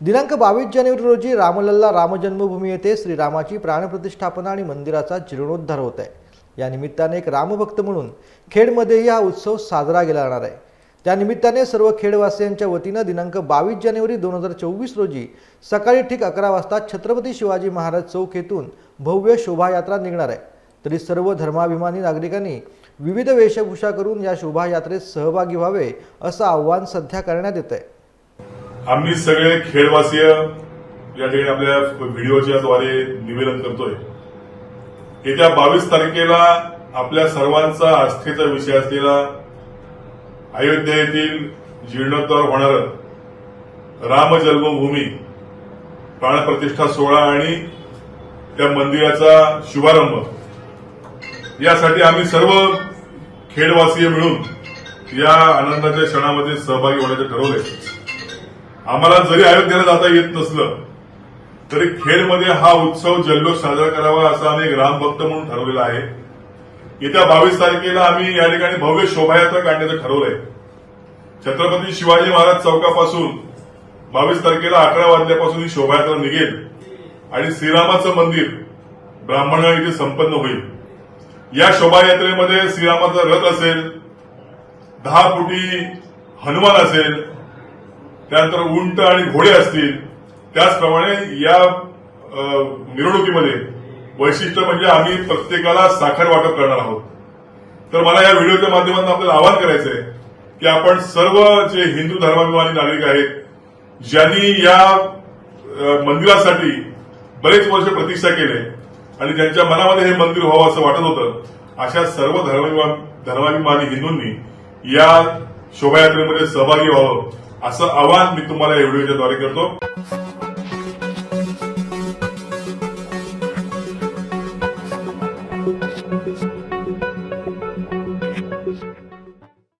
दिनांक बावीस जानेवारी रोजी रामलल्ला रामजन्मभूमी येथे श्रीरामाची प्राणप्रतिष्ठापना आणि मंदिराचा जीर्णोद्धार होत आहे. या निमित्ताने एक रामभक्त म्हणून खेडमध्येही हा उत्सव साजरा केला जाणार आहे. त्या निमित्ताने सर्व खेडवासियांच्या वतीनं दिनांक बावीस जानेवारी दोन हजार चोवीस रोजी सकाळी ठीक अकरा वाजता छत्रपती शिवाजी महाराज चौक येथून भव्य शोभायात्रा निघणार आहे. तरी सर्व धर्माभिमानी नागरिकांनी विविध वेशभूषा करून या शोभायात्रेत सहभागी व्हावे असं आव्हान सध्या करण्यात येत आहे आम्ही सगळे खेळवासीय या ठिकाणी आपल्या व्हिडिओच्या द्वारे निवेदन करतोय. येत्या बावीस तारखेला आपल्या सर्वांचा आस्थेचा विषय असलेला अयोध्या येथील जीर्णोद्धार होणार राम जन्मभूमी प्राणप्रतिष्ठा सोहळा आणि त्या मंदिराचा शुभारंभ. यासाठी आम्ही सर्व खेडवासीय मिळून या आनंदाच्या क्षणामध्ये सहभागी होण्याचे ठरवले आम्हाला जरी अयोध्येला जाता येत नसलं तरी खेडमध्ये हा उत्सव जल्लोष साजरा करावा असा आम्ही एक रामभक्त म्हणून ठरवलेला आहे. येत्या बावीस तारखेला आम्ही या ठिकाणी भव्य शोभायात्रा काढण्याचं ठरवलंय. छत्रपती शिवाजी महाराज चौकापासून बावीस तारखेला अकरा वाजल्यापासून ही शोभायात्रा निघेल आणि श्रीरामाचं मंदिर ब्राह्मणा इथे संपन्न होईल. या शोभायात्रेमध्ये श्रीरामाचा रथ असेल दहा फुटी हनुमान असेल त्यानंतर उंट आणि घोडे असतील. त्याचप्रमाणे या अ, मिरवणुकीमध्ये वैशिष्ट्य म्हणजे आम्ही प्रत्येकाला साखर वाटप करणार आहोत. तर मला या व्हिडिओच्या माध्यमातून आपल्याला आवाहन करायचं आहे की आपण सर्व जे हिंदू धर्माभिमानी नागरिक आहेत ज्यांनी या मंदिरासाठी बरेच वर्ष प्रतीक्षा केले आणि ज्यांच्या मनामध्ये हे मंदिर व्हावं असं वाटत होतं अशा सर्व धर्माभिमानी हिंदूंनी या शोभायात्रेमध्ये सहभागी व्हावं. असं आवाहन मी तुम्हाला या व्हिडिओच्या द्वारे करतो.